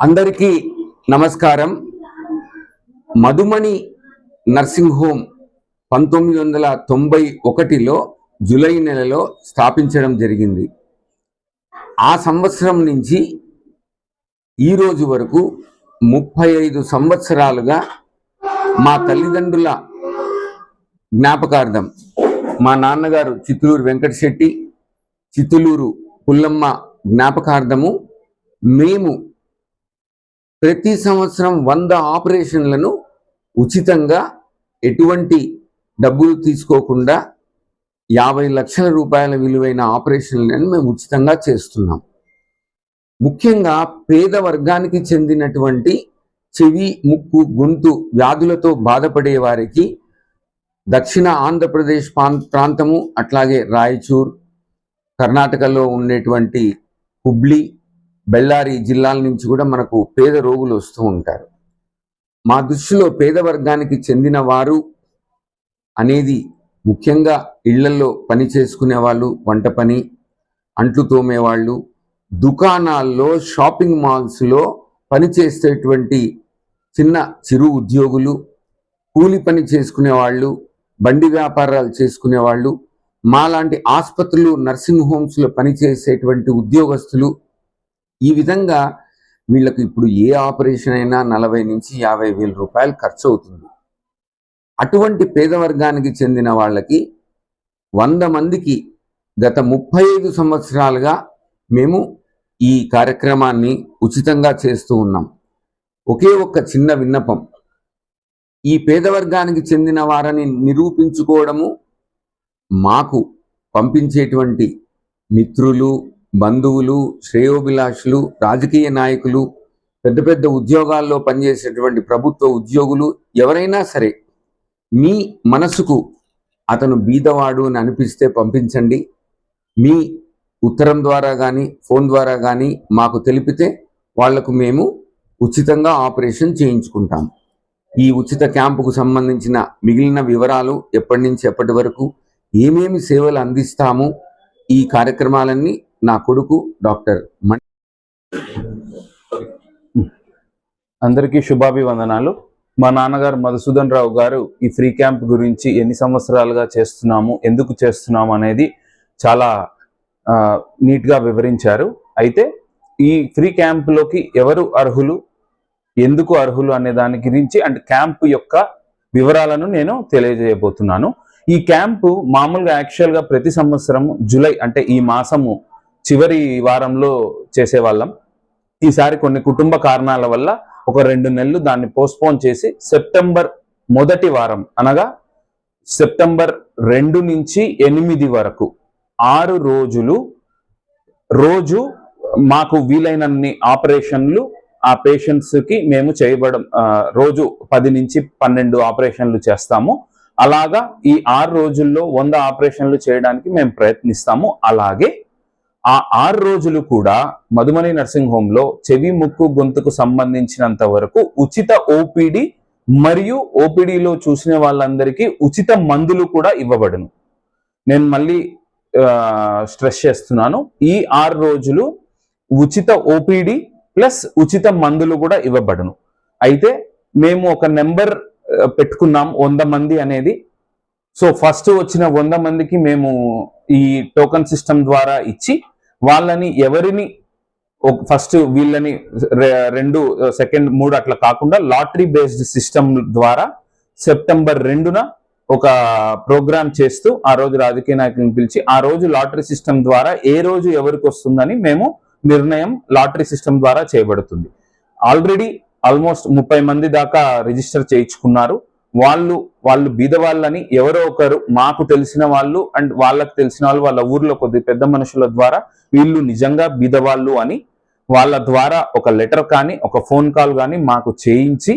అందరికీ నమస్కారం. Madhumani nursing home పంతొమ్మిది వందల తొంభై ఒకటిలో జూలై నెలలో స్థాపించడం జరిగింది. ఆ సంవత్సరం నుంచి ఈ రోజు వరకు ముప్పై ఐదు సంవత్సరాలుగా మా తల్లిదండ్రుల జ్ఞాపకార్థం మా నాన్నగారు చిత్తూరు వెంకటశెట్టి చిత్తులూరు పుల్లమ్మ జ్ఞాపకార్థము మేము ప్రతి సంవత్సరం వంద ఆపరేషన్లను ఉచితంగా ఎటువంటి డబ్బులు తీసుకోకుండా యాభై లక్షల రూపాయల విలువైన ఆపరేషన్లను మేము ఉచితంగా చేస్తున్నాం. ముఖ్యంగా పేద వర్గానికి చెందినటువంటి చెవి ముక్కు గొంతు వ్యాధులతో బాధపడే వారికి దక్షిణ ఆంధ్రప్రదేశ్ ప్రాంతము అట్లాగే రాయచూర్ కర్ణాటకలో ఉండేటువంటి హుబ్లీ బెల్లారి జిల్లాల నుంచి కూడా మనకు పేద రోగులు వస్తూ ఉంటారు. మా దృష్టిలో పేద వర్గానికి చెందిన వారు అనేది ముఖ్యంగా ఇళ్ళలో పని చేసుకునే వాళ్ళు వంట పని అంట్లు తోమేవాళ్ళు దుకాణాల్లో షాపింగ్ మాల్స్లో పనిచేసేటువంటి చిన్న చిరు ఉద్యోగులు కూలి పని చేసుకునే వాళ్ళు బండి వ్యాపారాలు చేసుకునే వాళ్ళు మాలాంటి ఆసుపత్రులు నర్సింగ్ హోమ్స్లో పనిచేసేటువంటి ఉద్యోగస్తులు ఈ విధంగా వీళ్ళకు ఇప్పుడు ఏ ఆపరేషన్ అయినా నలభై నుంచి యాభై వేల రూపాయలు ఖర్చు అవుతుంది అటువంటి పేద వర్గానికి చెందిన వాళ్ళకి వంద మందికి గత ముప్పై ఐదు సంవత్సరాలుగా మేము ఈ కార్యక్రమాన్ని ఉచితంగా చేస్తూ ఉన్నాం. ఒకే ఒక్క చిన్న విన్నపం. ఈ పేద వర్గానికి చెందిన వారని నిరూపించుకోవడము మాకు పంపించేటువంటి మిత్రులు బంధువులు శ్రేయోభిలాషులు రాజకీయ నాయకులు పెద్ద పెద్ద ఉద్యోగాల్లో పనిచేసేటువంటి ప్రభుత్వ ఉద్యోగులు ఎవరైనా సరే మీ మనసుకు అతను బీదవాడు అని అనిపిస్తే పంపించండి. మీ ఉత్తరం ద్వారా కానీ ఫోన్ ద్వారా కానీ మాకు తెలిపితే వాళ్ళకు మేము ఉచితంగా ఆపరేషన్ చేయించుకుంటాం. ఈ ఉచిత క్యాంపుకు సంబంధించిన మిగిలిన వివరాలు ఎప్పటి నుంచి ఎప్పటి వరకు ఏమేమి సేవలు అందిస్తాము? ఈ కార్యక్రమాలన్నీ నా కొడుకు డాక్టర్ మణి అందరికీ శుభాభివందనాలు. మా నాన్నగారు మధుసూదన్ రావు గారు ఈ ఫ్రీ క్యాంప్ గురించి ఎన్ని సంవత్సరాలుగా చేస్తున్నాము ఎందుకు చేస్తున్నాము అనేది చాలా నీట్గా వివరించారు. అయితే ఈ ఫ్రీ క్యాంప్లోకి ఎవరు అర్హులు ఎందుకు అర్హులు అనే దాని గురించి అండ్ క్యాంప్ యొక్క వివరాలను నేను తెలియజేయబోతున్నాను. ఈ క్యాంపు మామూలుగా యాక్చువల్గా ప్రతి సంవత్సరం జూలై అంటే ఈ మాసము చివరి వారంలో చేసేవాళ్ళం. ఈసారి కొన్ని కుటుంబ కారణాల వల్ల ఒక రెండు నెలలు దాన్ని పోస్ట్పోన్ చేసి సెప్టెంబర్ మొదటి వారం అనగా సెప్టెంబర్ రెండు నుంచి ఎనిమిది వరకు ఆరు రోజులు రోజు మాకు వీలైనన్ని ఆపరేషన్లు ఆ పేషెంట్స్కి మేము చేయబడం రోజు పది నుంచి పన్నెండు ఆపరేషన్లు చేస్తాము. అలాగా ఈ ఆరు రోజుల్లో వంద ఆపరేషన్లు చేయడానికి మేము ప్రయత్నిస్తాము. అలాగే ఆ ఆరు రోజులు కూడా మధుమని నర్సింగ్ హోమ్లో చెవి ముక్కు గొంతుకు సంబంధించినంత వరకు ఉచిత ఓపీడీ మరియు ఓపీడీలో చూసిన వాళ్ళందరికీ ఉచిత మందులు కూడా ఇవ్వబడును. నేను మళ్ళీ స్ట్రెస్ చేస్తున్నాను. ఈ ఆరు రోజులు ఉచిత ఓపీడీ ప్లస్ ఉచిత మందులు కూడా ఇవ్వబడును. అయితే మేము ఒక నెంబర్ పెట్టుకున్నాం వంద మంది అనేది. సో ఫస్ట్ వచ్చిన వంద మందికి మేము ఈ టోకన్ సిస్టమ్ ద్వారా ఇచ్చి వాళ్ళని ఎవరిని ఫస్ట్ వీళ్ళని రెండు సెకండ్ మూడు అట్లా కాకుండా లాటరీ బేస్డ్ సిస్టమ్ ద్వారా సెప్టెంబర్ రెండున ఒక ప్రోగ్రామ్ చేస్తూ ఆ రోజు రాజకీయ నాయకులను పిలిచి ఆ రోజు లాటరీ సిస్టమ్ ద్వారా ఏ రోజు ఎవరికి వస్తుందని మేము నిర్ణయం లాటరీ సిస్టమ్ ద్వారా చేయబడుతుంది. ఆల్రెడీ ఆల్మోస్ట్ ముప్పై మంది దాకా రిజిస్టర్ చేయించుకున్నారు. వాళ్ళు వాళ్ళు బీదవాళ్ళని ఎవరో ఒకరు మాకు తెలిసిన వాళ్ళు అండ్ వాళ్ళకు తెలిసిన వాళ్ళు వాళ్ళ ఊర్లో కొద్ది పెద్ద మనుషుల ద్వారా వీళ్ళు నిజంగా బీదవాళ్ళు అని వాళ్ళ ద్వారా ఒక లెటర్ కానీ ఒక ఫోన్ కాల్ కానీ మాకు చేయించి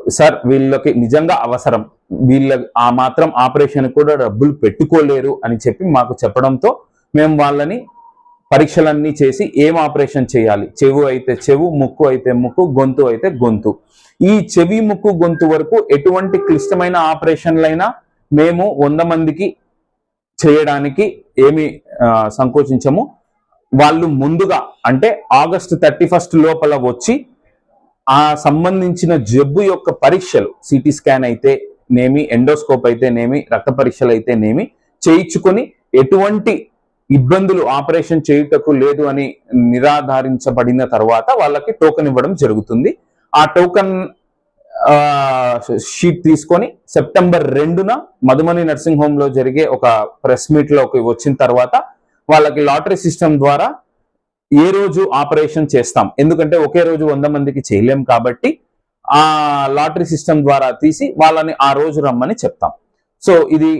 సార్ వీళ్ళకి నిజంగా అవసరం. వీళ్ళ ఆ మాత్రం ఆపరేషన్ కూడా డబ్బులు పెట్టుకోలేరు అని చెప్పి మాకు చెప్పడంతో మేము వాళ్ళని పరీక్షలన్నీ చేసి ఏం ఆపరేషన్ చేయాలి? చెవు అయితే చెవు ముక్కు అయితే ముక్కు గొంతు అయితే గొంతు. ఈ చెవి ముక్కు గొంతు వరకు ఎటువంటి క్లిష్టమైన ఆపరేషన్లైనా మేము వంద మందికి చేయడానికి ఏమి సంకోచించము. వాళ్ళు ముందుగా అంటే ఆగస్టు థర్టీ ఫస్ట్ లోపల వచ్చి ఆ సంబంధించిన జబ్బు యొక్క పరీక్షలు సిటీ స్కాన్ అయితే నేమి ఎండోస్కోప్ అయితే నేమి రక్త పరీక్షలు అయితే నేమి చేయించుకొని ఎటువంటి ఇబ్బందులు ఆపరేషన్ చేయుటకు లేదు అని నిరాధారించబడిన తర్వాత వాళ్ళకి టోకెన్ ఇవ్వడం జరుగుతుంది. ఆ టోకెన్ షీట్ తీసుకొని సెప్టెంబర్ రెండున మధుమని నర్సింగ్ హోమ్లో జరిగే ఒక ప్రెస్ మీట్లోకి వచ్చిన తర్వాత వాళ్ళకి లాటరీ సిస్టమ్ ద్వారా ఏ రోజు ఆపరేషన్ చేస్తాం. ఎందుకంటే ఒకే రోజు వంద మందికి చేయలేం కాబట్టి ఆ లాటరీ సిస్టమ్ ద్వారా తీసి వాళ్ళని ఆ రోజు రమ్మని చెప్తాం. సో ఇది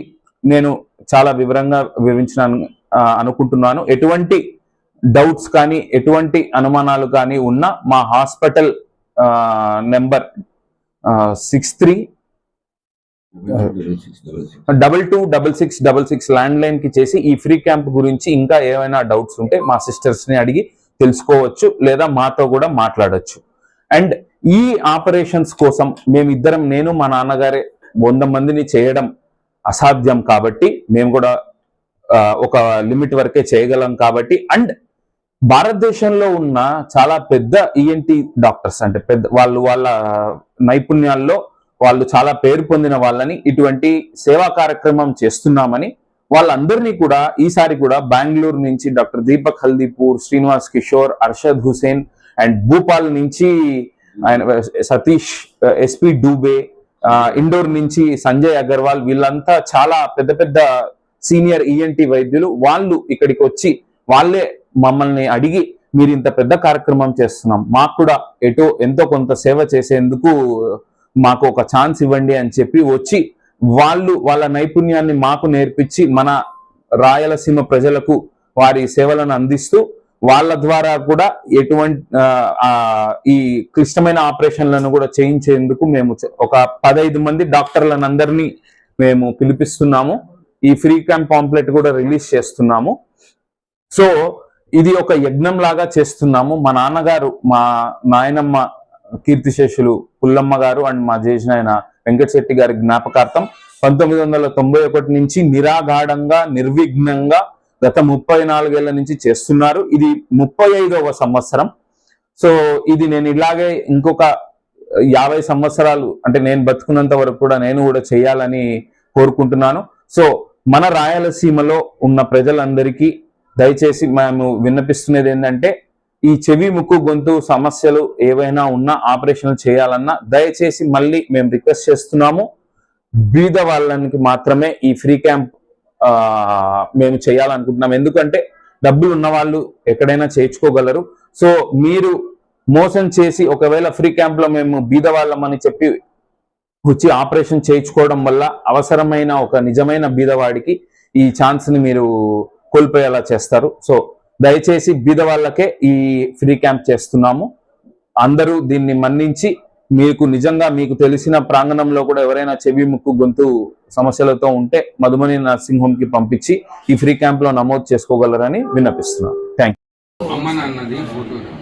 నేను చాలా వివరంగా వివరించినాను. అనుకుంటున్నాను. ఎటువంటి డౌట్స్ కానీ ఎటువంటి అనుమానాలు కానీ ఉన్న మా hospital number six three double two double six double six land లైన్కి చేసి ఈ ఫ్రీ క్యాంప్ గురించి ఇంకా ఏమైనా డౌట్స్ ఉంటే మా సిస్టర్స్ని అడిగి తెలుసుకోవచ్చు లేదా మాతో కూడా మాట్లాడొచ్చు. అండ్ ఈ ఆపరేషన్స్ కోసం మేమిద్దరం నేను మా నాన్నగారే వంద మందిని చేయడం అసాధ్యం కాబట్టి మేము కూడా ఒక లిమిట్ వరకే చేయగలం కాబట్టి అండ్ భారతదేశంలో ఉన్న చాలా పెద్ద ఈఎన్టీ డాక్టర్స్ అంటే పెద్ద వాళ్ళు వాళ్ళ నైపుణ్యాల్లో వాళ్ళు చాలా పేరు పొందిన వాళ్ళని ఇటువంటి సేవా కార్యక్రమం చేస్తున్నామని వాళ్ళందరినీ కూడా ఈసారి కూడా బెంగళూరు నుంచి డాక్టర్ దీపక్ హల్దీపూర్ శ్రీనివాస్ కిషోర్ అర్షద్ హుసేన్ అండ్ భూపాల్ నుంచి ఆయన సతీష్ ఎస్పి డూబే ఇండోర్ నుంచి సంజయ్ అగర్వాల్ వీళ్ళంతా చాలా పెద్ద పెద్ద సీనియర్ ఈఎన్టీ వైద్యులు వాళ్ళు ఇక్కడికి వచ్చి వాళ్ళే మమ్మల్ని అడిగి మీరు ఇంత పెద్ద కార్యక్రమం చేస్తున్నాం. మాకు కూడా ఎటో ఎంతో కొంత సేవ చేసేందుకు మాకు ఒక ఛాన్స్ ఇవ్వండి అని చెప్పి వచ్చి వాళ్ళు వాళ్ళ నైపుణ్యాన్ని మాకు నేర్పించి మన రాయలసీమ ప్రజలకు వారి సేవలను అందిస్తూ వాళ్ళ ద్వారా కూడా ఎటువంటి ఈ క్లిష్టమైన ఆపరేషన్లను కూడా చేయించేందుకు మేము ఒక పదహైదు మంది డాక్టర్లను అందరినీ మేము పిలిపిస్తున్నాము. ఈ ఫ్రీ క్యాంప్ పాంప్లెట్ కూడా రిలీజ్ చేస్తున్నాము. సో ఇది ఒక యజ్ఞం లాగా చేస్తున్నాము. మా నాన్నగారు మా నాయనమ్మ కీర్తిశేషులు పుల్లమ్మ గారు అండ్ మా జేజనాయన వెంకటశెట్టి గారి జ్ఞాపకార్థం పంతొమ్మిది వందల తొంభై ఒకటి నుంచి నిరాగాఢంగా నిర్విఘ్నంగా గత ముప్పై నాలుగేళ్ళ నుంచి చేస్తున్నారు. ఇది ముప్పై ఐదవ సంవత్సరం. సో ఇది నేను ఇలాగే ఇంకొక యాభై సంవత్సరాలు అంటే నేను బతుకున్నంత వరకు కూడా నేను కూడా చేయాలని కోరుకుంటున్నాను. సో మన రాయలసీమలో ఉన్న ప్రజలందరికీ దయచేసి మేము విన్నపిస్తున్నది ఏంటంటే ఈ చెవి ముక్కు గొంతు సమస్యలు ఏవైనా ఉన్నా ఆపరేషన్లు చేయాలన్నా దయచేసి మళ్ళీ మేము రిక్వెస్ట్ చేస్తున్నాము. బీద వాళ్ళకి మాత్రమే ఈ ఫ్రీ క్యాంప్ మేము చేయాలనుకుంటున్నాం ఎందుకంటే డబ్బులు ఉన్న వాళ్ళు ఎక్కడైనా చేయించుకోగలరు సో మీరు మోసం చేసి ఒకవేళ ఫ్రీ క్యాంప్లో మేము బీద వాళ్ళమని చెప్పి వచ్చి ఆపరేషన్ చేయించుకోవడం వల్ల అవసరమైన ఒక నిజమైన బీదవాడికి ఈ ఛాన్స్ని మీరు కోల్పోయేలా చేస్తారు. సో దయచేసి బీద వాళ్ళకే ఈ ఫ్రీ క్యాంప్ చేస్తున్నాము. అందరూ దీన్ని మన్నించి మీకు నిజంగా మీకు తెలిసిన ప్రాంగణంలో కూడా ఎవరైనా చెవి ముక్కు గొంతు సమస్యలతో ఉంటే మధుమని నర్సింగ్ హోమ్కి పంపించి ఈ ఫ్రీ క్యాంప్లో నమోదు చేసుకోగలరని విన్నపిస్తున్నాను థ్యాంక్ యూ